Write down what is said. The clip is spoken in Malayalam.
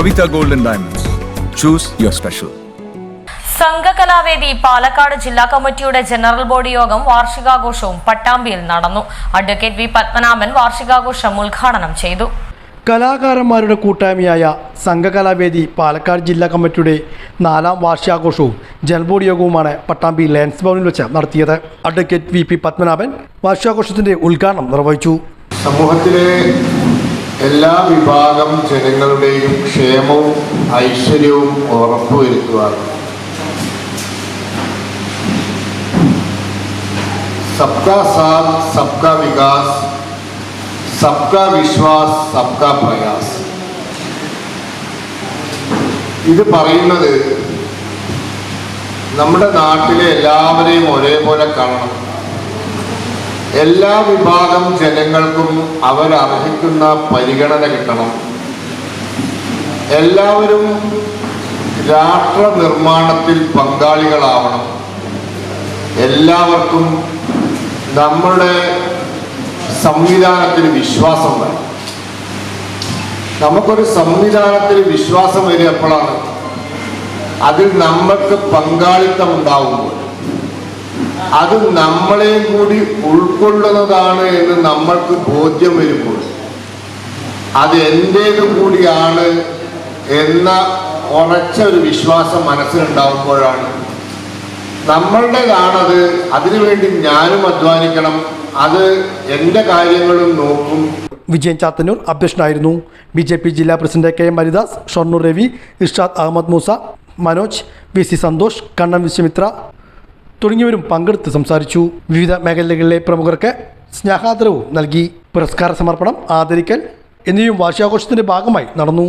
Kavita golden diamonds Diamonds. Choose your special. സംഘകലാവേദി പാലക്കാട് ജില്ലാ കമ്മിറ്റിയുടെ ജനറൽ ബോഡി യോഗം വാർഷികാഘോഷവും പട്ടാമ്പിയിൽ നടന്നു അഡ്വക്കേറ്റ് വി പത്മനാഭൻ വാർഷികാഘോഷം ഉദ്ഘാടനം ചെയ്തു കലാകാരന്മാരുടെ കൂട്ടായ്മയായ സംഘകലാവേദി പാലക്കാട് ജില്ലാ കമ്മിറ്റിയുടെ നാലാം വാർഷികാഘോഷവും ജനബോഡി യോഗവുമാണ് പട്ടാമ്പി ലയൻസ് ഭവനിൽ വെച്ച് നടത്തിയത് അഡ്വക്കേറ്റ് വി പി പത്മനാഭൻ വാർഷികാഘോഷത്തിന്റെ ഉദ്ഘാടനം നിർവഹിച്ചു സമൂഹത്തിലെ എല്ലാ വിഭാഗം ജനങ്ങളുടെയും ക്ഷേമവും ഐശ്വര്യവും ഉറപ്പുവരുത്തുവാൻ സബ്കാ സാത് സബ്കാ വികാസ് സബ്കാ വിശ്വാസ് സബ്കാ പ്രയാസ്. ഇത് പറയുന്നത് നമ്മുടെ നാട്ടിലെ എല്ലാവരെയും ഒരേപോലെ കാണണം. എല്ലാ വിഭാഗം ജനങ്ങൾക്കും അവരർഹിക്കുന്ന പരിഗണന കിട്ടണം. എല്ലാവരും രാഷ്ട്ര നിർമ്മാണത്തിൽ പങ്കാളികളാവണം. എല്ലാവർക്കും നമ്മുടെ സംവിധാനത്തിൽ വിശ്വാസം വേണം. നമുക്കൊരു സംവിധാനത്തിൽ വിശ്വാസം വരിക എപ്പോഴാണ് അതിൽ നമ്മൾക്ക് പങ്കാളിത്തം ഉണ്ടാവുമ്പോൾ അത് നമ്മളെയും കൂടി ഉൾക്കൊള്ളുന്നതാണ് എന്ന് നമ്മൾക്ക് ബോധ്യം വരുമ്പോൾ. അത് എന്റേത് കൂടിയാണ് എന്ന ഉറച്ച ഒരു വിശ്വാസം മനസ്സിലുണ്ടാവുമ്പോഴാണ്. നമ്മളുടേതാണത് അതിനുവേണ്ടി ഞാനും അധ്വാനിക്കണം അത് എന്റെ കാര്യങ്ങളും നോക്കും. വിജയൻ ചാത്തന്നൂർ അധ്യക്ഷനായിരുന്നു. ബി ജെ പി ജില്ലാ president K M Haridas Shoranur Ravi Irshad Ahmed Moosa Manoj V C Santhosh Kannan Vishwamitra തുടങ്ങിയവരും പങ്കെടുത്ത് സംസാരിച്ചു. വിവിധ മേഖലകളിലെ പ്രമുഖർക്ക് സ്നേഹാദരവും നൽകി. പുരസ്കാര സമർപ്പണം ആദരിക്കൽ എന്നിവയും വാർഷികാഘോഷത്തിന്റെ ഭാഗമായി നടന്നു.